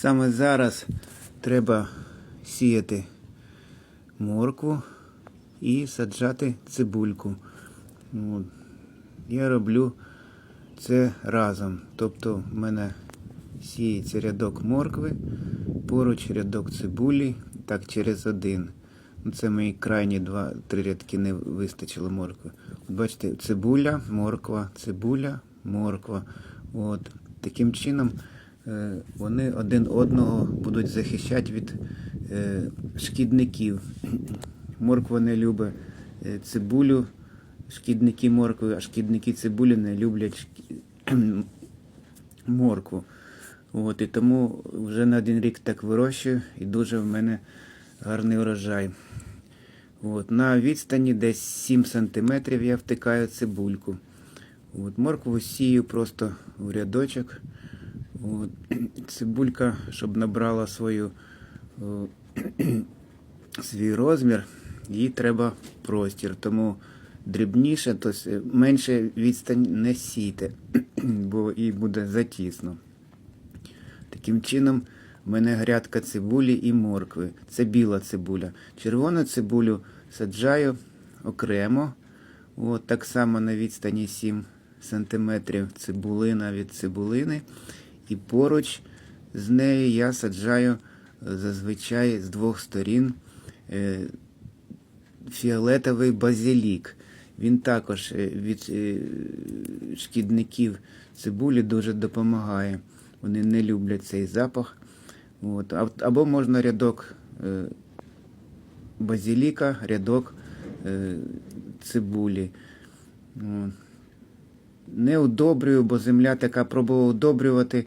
Саме зараз треба сіяти моркву і саджати цибульку. Я роблю це разом. Тобто в мене сіється рядок моркви, поруч рядок цибулі, так через один. Ну, Це мої крайні два-три рядки не вистачило моркви. Бачите, цибуля, морква, цибуля, морква. От. Таким чином вони один одного будуть захищати від е, шкідників. Морква не любить е, цибулю, шкідники моркви, а шкідники цибулі не люблять моркву. От, і тому вже на один рік так вирощую і дуже в мене гарний урожай. От, на відстані десь 7 см я втикаю цибульку. От, моркву сію просто в рядочок. Цибулька, щоб набрала свою, о, свій розмір, їй треба простір. Тому дрібніше, тобто менше відстань не сійте, бо їй буде затісно. Таким чином, в мене грядка цибулі і моркви. Це біла цибуля. Червону цибулю саджаю окремо. От, так само на відстані 7 см цибулина від цибулини. І поруч з нею я саджаю е, зазвичай з двох сторін е, фіолетовий базилік. Він також е, від шкідників цибулі дуже допомагає. Вони не люблять цей запах. От. Або можна рядок базиліка, рядок цибулі. Не удобрюю, бо земля така пробував удобрювати.